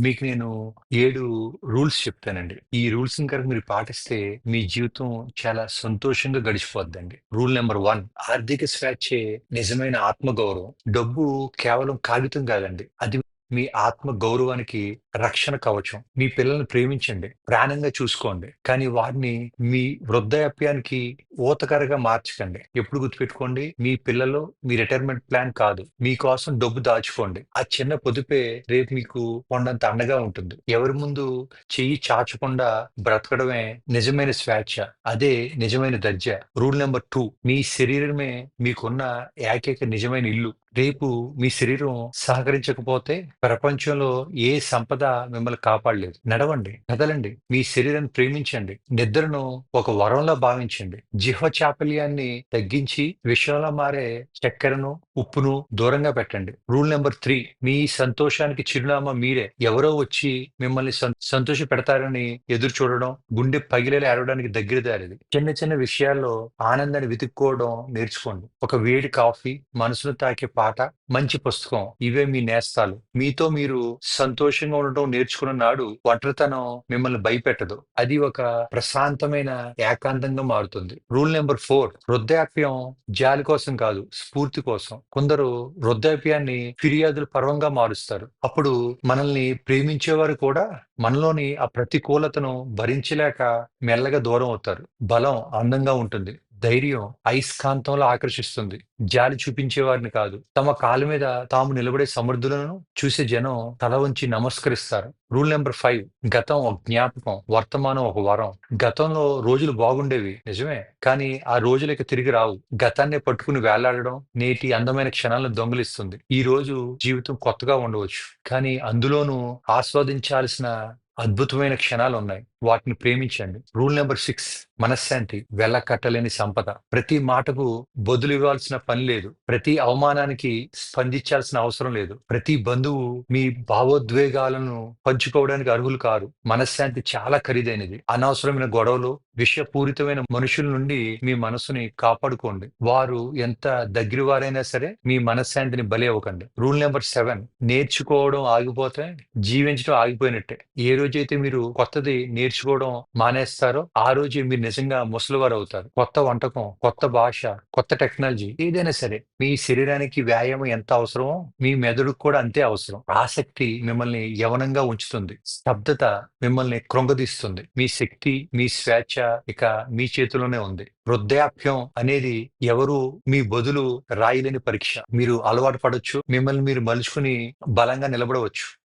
మీకు నేను ఏడు రూల్స్ చెప్తానండి. ఈ రూల్స్ కనుక మీరు పాటిస్తే మీ జీవితం చాలా సంతోషంగా గడిచిపోద్దండి. రూల్ నెంబర్ వన్ ఆర్థిక స్వేచ్ఛే నిజమైన ఆత్మగౌరవం. డబ్బు కేవలం కాగితం కాదండి. అది మీ ఆత్మ గౌరవానికి రక్షణ కవచం. మీ పిల్లల్ని ప్రేమించండి. ప్రాణంగా చూసుకోండి. కానీ వారిని మీ వృద్ధాప్యానికి ఊతకరగా మార్చకండి. ఎప్పుడు గుర్తుపెట్టుకోండి మీ పిల్లలు మీ రిటైర్మెంట్ ప్లాన్ కాదు. మీకోసం డబ్బు దాచుకోండి. ఆ చిన్న పొదుపే రేపు మీకు కొండంత అండగా ఉంటుంది. ఎవరి ముందు చెయ్యి చాచకుండా బ్రతకడమే నిజమైన స్వేచ్ఛ. అదే నిజమైన దర్జా. రూల్ నెంబర్ టూ మీ శరీరమే మీకున్న ఏకైక నిజమైన ఇల్లు. రేపు మీ శరీరం సహకరించకపోతే ప్రపంచంలో ఏ సంపద మిమ్మల్ని కాపాడలేదు. నడవండి, కదలండి. మీ శరీరాన్ని ప్రేమించండి. నిద్రను ఒక వరంలా భావించండి. జిహ్వ చాపల్యాన్ని తగ్గించి విషయంలో మారే చక్కెరను, ఉప్పును దూరంగా పెట్టండి. రూల్ నెంబర్ త్రీ మీ సంతోషానికి చిరునామా మీరే. ఎవరో వచ్చి మిమ్మల్ని సంతోష పెడతారని ఎదురు చూడడం, గుండె పగిలేలా ఏడవడానికి దగ్గర దారిది. చిన్న చిన్న విషయాల్లో ఆనందాన్ని వెతుక్కోవడం నేర్చుకోండి. ఒక వేడి కాఫీ, మనసును తాకే పాట, మంచి పుస్తకం ఇవే మీ నేస్తాలు. మీతో మీరు సంతోషంగా ఉండడం ఉండటం నేర్చుకున్న నాడు ఒంటరితనం మిమ్మల్ని భయపెట్టదు. అది ఒక ప్రశాంతమైన ఏకాంతంగా మారుతుంది. రూల్ నెంబర్ ఫోర్ వృద్ధాప్యం జాలి కోసం కాదు, స్ఫూర్తి కోసం. కొందరు వృద్ధాప్యాన్ని ఫిర్యాదుల పర్వంగా మారుస్తారు. అప్పుడు మనల్ని ప్రేమించేవారు కూడా మనలోని ఆ ప్రతికూలతను భరించలేక మెల్లగా దూరం అవుతారు. బలం అందంగా ఉంటుంది. ధైర్యం అయస్కాంతంలో ఆకర్షిస్తుంది. జాలి చూపించే వారిని కాదు. తమ కాళ్ళ మీద తాము నిలబడే సమర్థులను చూసే జనం తల వంచి నమస్కరిస్తారు. రూల్ నెంబర్ ఫైవ్ గతం ఒక జ్ఞాపకం, వర్తమానం ఒక వరం. గతంలో రోజులు బాగుండేవి నిజమే. కానీ ఆ రోజులకి తిరిగి రావు. గతాన్ని పట్టుకుని వేలాడడం నేటి అందమైన క్షణాలను దొంగిలిస్తుంది. ఈ రోజు జీవితం కొత్తగా ఉండవచ్చు. కానీ అందులోనూ ఆస్వాదించాల్సిన అద్భుతమైన క్షణాలు ఉన్నాయి వాటిని ప్రేమించండి. రూల్ నెంబర్ సిక్స్ మనశ్శాంతి వెళ్ళకట్టలేని సంపద. ప్రతి మాటకు బదులు ఇవ్వాల్సిన పని లేదు. ప్రతి అవమానానికి స్పందించాల్సిన అవసరం లేదు. ప్రతి బంధువు మీ భావోద్వేగాలను పంచుకోవడానికి అర్హులు కారు. మనశ్శాంతి చాలా ఖరీదైనది. అనవసరమైన గొడవలు, విషపూరితమైన మనుషుల నుండి మీ మనసుని కాపాడుకోండి. వారు ఎంత దగ్గరవారైనా సరే మీ మనశ్శాంతిని బలి అవ్వకండి. రూల్ నెంబర్ సెవెన్ నేర్చుకోవడం ఆగిపోతే జీవించడం ఆగిపోయినట్టే. ఏ రోజైతే మీరు కొత్తది నేర్చుకోవడం మానేస్తారో ఆ రోజు మీరు నిజంగా ముసలివారు అవుతారు. కొత్త వంటకం, కొత్త భాష, కొత్త టెక్నాలజీ ఏదైనా సరే మీ శరీరానికి వ్యాయామం ఎంత అవసరమో మీ మెదడుకు కూడా అంతే అవసరం. ఆసక్తి మిమ్మల్ని యవనంగా ఉంచుతుంది. స్తబ్దత మిమ్మల్ని కృంగదీస్తుంది. మీ శక్తి, మీ స్వేచ్ఛ ఇక మీ చేతిలోనే ఉంది. వృద్ధాప్యం అనేది ఎవరు మీ బదులు రాయలేని పరీక్ష. మీరు అలవాటు పడొచ్చు. మిమ్మల్ని మీరు మలుచుకుని బలంగా నిలబడవచ్చు.